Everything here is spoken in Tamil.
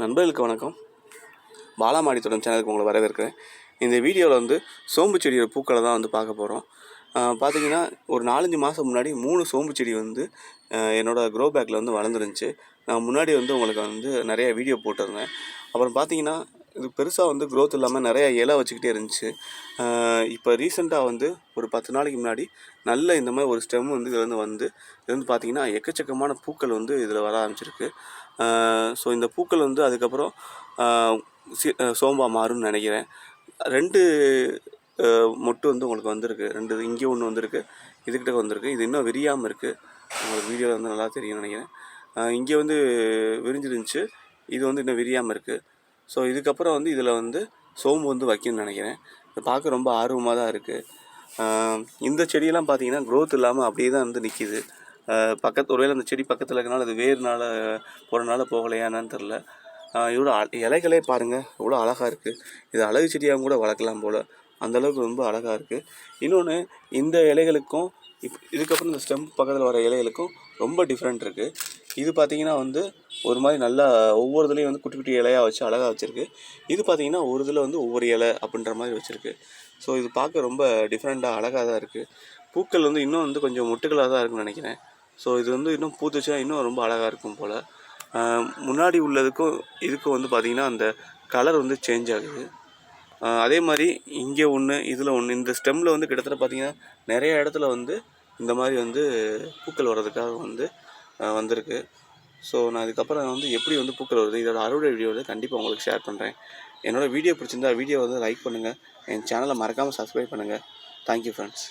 நண்பர்களுக்கு வணக்கம். பாலாமாடி தொடர் சேனலுக்கு உங்களை வரவேற்கிறேன். இந்த வீடியோவில் வந்து சோம்பு செடியோட பூக்களை தான் வந்து பார்க்க போகிறோம் பார்த்தீங்கன்னா ஒரு நாலஞ்சு மாதம் முன்னாடி மூணு சோம்பு செடி வந்து என்னோடய க்ரோ பேக்கில் வந்து வளர்ந்துருந்துச்சு. நான் முன்னாடி வந்து உங்களுக்கு வந்து நிறைய வீடியோ போட்டிருந்தேன். அப்புறம் பார்த்தீங்கன்னா இது பெருசாக வந்து க்ரோத் இல்லாமல் நிறைய இலை வச்சுக்கிட்டே இருந்துச்சு. இப்போ ரீசெண்டாக வந்து ஒரு பத்து நாளைக்கு முன்னாடி நல்ல இந்த மாதிரி ஒரு ஸ்டெம் வந்து இதுலேருந்து வந்து இது வந்து பார்த்தீங்கன்னா எக்கச்சக்கமான பூக்கள் வந்து இதில் வர ஆரம்பிச்சிருக்கு. ஸோ இந்த பூக்கள் வந்து அதுக்கப்புறம் சி- சோம்பா மாறும்னு நினைக்கிறேன். ரெண்டு மொட்டு வந்து உங்களுக்கு வந்திருக்கு. ரெண்டு இங்கே ஒன்று வந்திருக்கு இதுக்கிட்ட வந்திருக்கு. இது இன்னும் விரியாமல் இருக்குது உங்களுக்கு வீடியோவில் வந்து நல்லா தெரியும்னு நினைக்கிறேன். இங்கே வந்து விரிஞ்சிருந்துச்சு. இது வந்து இன்னும் விரியாமல் இருக்குது ஸோ இதுக்கப்புறம் வந்து இதில் வந்து சோம்பு வந்து வைக்கணும்னு நினைக்கிறேன். இதை பார்க்க ரொம்ப ஆர்வமாக தான் இருக்குது இந்த செடியெல்லாம் பார்த்தீங்கன்னா க்ரோத் இல்லாமல் அப்படியே தான் வந்து நிற்கிது பக்கத்து ஒருவேளை அந்த செடி பக்கத்தில் இருக்கனால அது வேறுனால போகிறனால போகலையானான்னு தெரில இவ்வளோ இலைகளே பாருங்கள் இவ்வளோ அழகாக இருக்குது இது அழகு செடியாக கூட வளர்க்கலாம் போல். அந்தளவுக்கு ரொம்ப அழகாக இருக்குது இன்னொன்று இந்த இலைகளுக்கும் இப் இதுக்கப்புறம் இந்த ஸ்டெம்ப் பக்கத்தில் வர இலைகளுக்கும் ரொம்ப டிஃப்ரெண்ட் இருக்குது இது பார்த்தீங்கன்னா வந்து ஒரு மாதிரி நல்லா ஒவ்வொரு இதுலேயும் வந்து குட்டி குட்டி இலையாக வச்சு அழகாக வச்சுருக்கு. இது பார்த்தீங்கன்னா ஒரு இதில் வந்து ஒவ்வொரு இலை அப்படின்ற மாதிரி வச்சுருக்கு. ஸோ இது பார்க்க ரொம்ப டிஃப்ரெண்ட்டாக அழகாக தான் இருக்குது பூக்கள் வந்து இன்னும் வந்து கொஞ்சம் முட்டுகளாக தான் இருக்குன்னு நினைக்கிறேன். ஸோ இது வந்து இன்னும் பூத்துச்சுன்னா இன்னும் ரொம்ப அழகாக இருக்கும் போல். முன்னாடி உள்ளதுக்கும் இதுக்கும் வந்து பார்த்திங்கன்னா அந்த கலர் வந்து சேஞ்ச் ஆகுது. அதே மாதிரி இங்கே ஒன்று இதில் ஒன்று இந்த ஸ்டெம்மில் வந்து கிட்டத்தட்ட பார்த்திங்கன்னா நிறைய இடத்துல வந்து இந்த மாதிரி வந்து பூக்கள் வர்றதுக்காக வந்து வந்திருக்கு. ஸோ நான் இதுக்கப்புறம் வந்து எப்படி வந்து பூக்கள் வருது இதோட அறுவடை வீடியோ வந்து கண்டிப்பாக உங்களுக்கு ஷேர் பண்ணுறேன் என்னோடய வீடியோ பிடிச்சிருந்தா வீடியோ வந்து லைக் பண்ணுங்கள் என் சேனலை மறக்காமல் சப்ஸ்கிரைப் பண்ணுங்கள் தேங்க்யூ ஃப்ரெண்ட்ஸ்